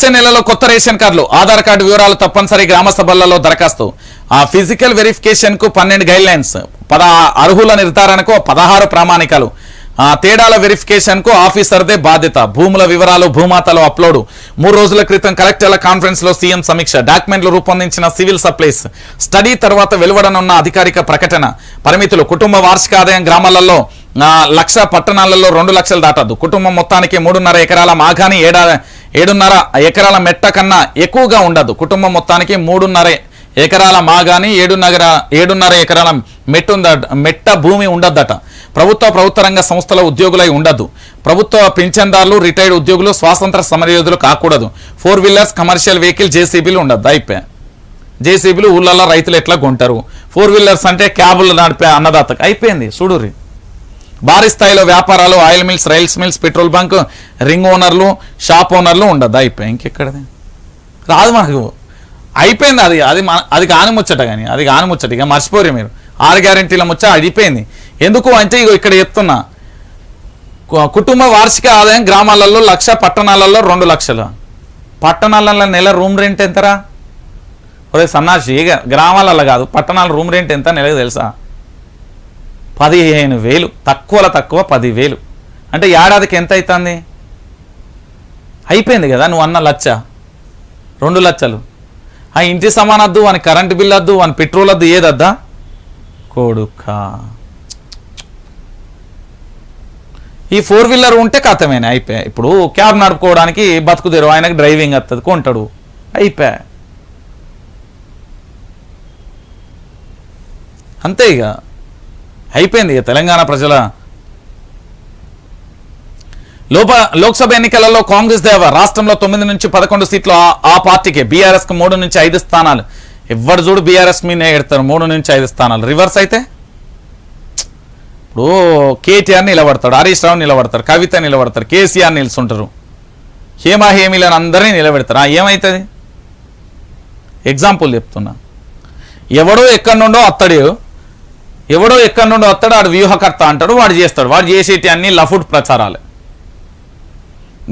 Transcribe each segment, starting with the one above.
వచ్చే నెలలో కొత్త రేషన్ కార్డులు ఆధార్ కార్డు వివరాలు తప్పనిసరి గ్రామ సభలలో దరఖాస్తు. ఆ ఫిజికల్ వెరిఫికేషన్కు పన్నెండు గైడ్ లైన్స్ పద అర్హుల నిర్ధారణకు పదహారు ప్రామాణికాలు. ఆ తేడాల వెరిఫికేషన్కు ఆఫీసర్దే బాధ్యత భూముల వివరాలు భూమాతలు అప్లోడ్. మూడు రోజుల క్రితం కలెక్టర్ల కాన్ఫరెన్స్లో సీఎం సమీక్ష డాక్యుమెంట్లు రూపొందించిన సివిల్ సప్లైస్. స్టడీ తర్వాత వెలువడనున్న అధికారిక ప్రకటన. పరిమితులు కుటుంబ వార్షిక ఆదాయం గ్రామాలలో లక్ష పట్టణాలలో రెండు లక్షలు దాటద్దు. కుటుంబం మొత్తానికి మూడున్నర ఎకరాల మాగాని ఏడాది ఏడున్నర ఎకరాల మెట్ట కన్నా ఎక్కువగా ఉండదు. కుటుంబం మొత్తానికి మూడున్నర ఎకరాల మాగాని ఏడున్నర ఏడున్నర ఎకరాల మెట్టు మెట్ట భూమి ఉండద్దట. ప్రభుత్వ ప్రభుత్వ రంగ సంస్థల ఉద్యోగులై ఉండదు ప్రభుత్వ పింఛన్దారులు రిటైర్డ్ ఉద్యోగులు స్వాతంత్ర సమరయోధులు కాకూడదు. ఫోర్ వీలర్స్ కమర్షియల్ వెహికల్ జేసీబీలు ఉండద్దు. అయిపోయా జేసీబీలు ఊళ్ళల్లో రైతులు ఎట్లా కొంటారు? ఫోర్ వీలర్స్ అంటే క్యాబులు నడిపే అన్నదాతకు. అయిపోయింది. చూడుర్రి. భారీ స్థాయిలో వ్యాపారాలు ఆయిల్ మిల్స్ రైల్స్ మిల్స్ పెట్రోల్ బంక్ రింగ్ ఓనర్లు షాప్ ఓనర్లు ఉండదు అయిపోయి ఇంకెక్కడది? రాదు మనకు. అయిపోయింది అది. అది అది కాని ముచ్చట కానీ అది కాని ముచ్చట. ఇక మర్చిపోరు మీరు. ఆరు గ్యారంటీల ముచ్చ అయిపోయింది ఎందుకు అంటే ఇగో ఇక్కడ చెప్తున్నా. కుటుంబ వార్షిక ఆదాయం గ్రామాలలో లక్ష పట్టణాలలో రెండు లక్షలు. పట్టణాలలో నెల రూమ్ రెంట్ ఎంతరా? ఒరే సన్నాసి ఇక గ్రామాలలో కాదు పట్టణాల రూమ్ రెంట్ ఎంత నెలకు తెలుసా? పదిహేను వేలు. తక్కువలో తక్కువ పదివేలు. అంటే ఏడాదికి ఎంత అవుతుంది అయిపోయింది కదా నువ్వు అన్న లచ్చ. రెండు లచ్చలు. ఆ ఇంటి సమానద్దు వాని కరెంటు బిల్ వద్దు వాని పెట్రోల్ వద్దు ఏదద్దా కొడుక. ఈ ఫోర్ వీలర్ ఉంటే కథమేనే అయిపోయా ఇప్పుడు క్యాబ్ నడుపుకోవడానికి బతుకుదేరు ఆయనకి డ్రైవింగ్ వస్తుంది కొంటాడు. అయిపోయా అంతే ఇక అయిపోయింది ఇక తెలంగాణ ప్రజల. లోప లోక్సభ ఎన్నికలలో కాంగ్రెస్ దేవ రాష్ట్రంలో తొమ్మిది నుంచి పదకొండు సీట్లు ఆ- పార్టీకి పార్టీకే. బీఆర్ఎస్కు మూడు నుంచి ఐదు స్థానాలు. ఎవరు చూడు బీఆర్ఎస్ మీనే ఎడతారు. మూడు నుంచి ఐదు స్థానాలు. రివర్స్ అయితే? ఇప్పుడు కేటీఆర్ నిలబడతాడు హరీష్ రావు నిలబడతారు కవిత నిలబడతారు కేసీఆర్ నిలుచుంటారు హేమా హేమిలను అందరినీ నిలబెడతారు. ఏమవుతుంది ఎగ్జాంపుల్ చెప్తున్నా. ఎవడో ఎక్కడి నుండో అత్తడు ఎవడో ఎక్కడి నుండో వస్తాడు వాడు వ్యూహకర్త అంటాడు వాడు చేస్తాడు. వాడు చేసేటి అన్ని లఫుడ్ ప్రచారాలు.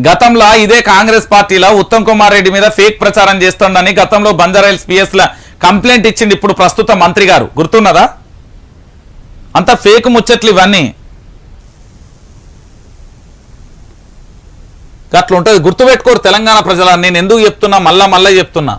గతంలో ఇదే కాంగ్రెస్ పార్టీలో ఉత్తమ్ కుమార్ రెడ్డి మీద ఫేక్ ప్రచారం చేస్తుండని గతంలో బంజారాయిల్స్ పిఎస్ల కంప్లైంట్ ఇచ్చింది ఇప్పుడు ప్రస్తుత మంత్రి గారు. గుర్తున్నదా? అంత ఫేక్ ముచ్చట్లు ఇవన్నీ. అట్లుంటుంది గుర్తుపెట్టుకోరు తెలంగాణ ప్రజల. నేను ఎందుకు చెప్తున్నా? మళ్ళా మళ్ళా చెప్తున్నా.